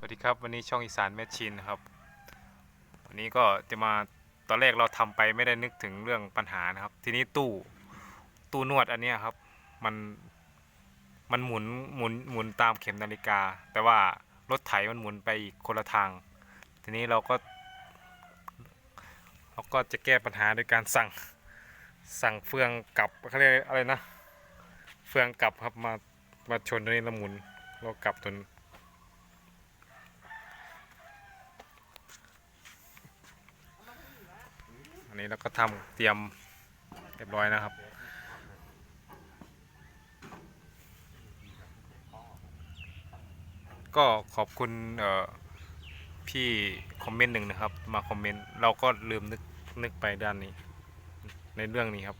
สวัสดีครับวันนี้ช่องอีสานแมชชีนครับ วันนี้ก็จะมาตอนแรกเราทำไปไม่ได้นึกถึงเรื่องปัญหานะครับ ทีนี้ตู้ตู้นวดอันนี้ครับ มันมันหมุนหมุนหมุนตามเข็มนาฬิกา แต่ว่ารถไถมันหมุนไปอีกคนละทาง ทีนี้เราก็ เราก็จะแก้ปัญหาโดยการสั่งสั่งเฟืองกลับเขาเรียกอะไรนะ เฟืองกลับครับมามาชนตัวนี้แล้วหมุนแล้วกลับตัวนี้ นี้แล้วก็ทำเตรียมเรียบร้อยนะครับ ก็ขอบคุณพี่คอมเมนต์หนึ่งนะครับ มาคอมเมนต์เราก็ลืมนึกนึกไปด้านนี้ ในเรื่องนี้ครับ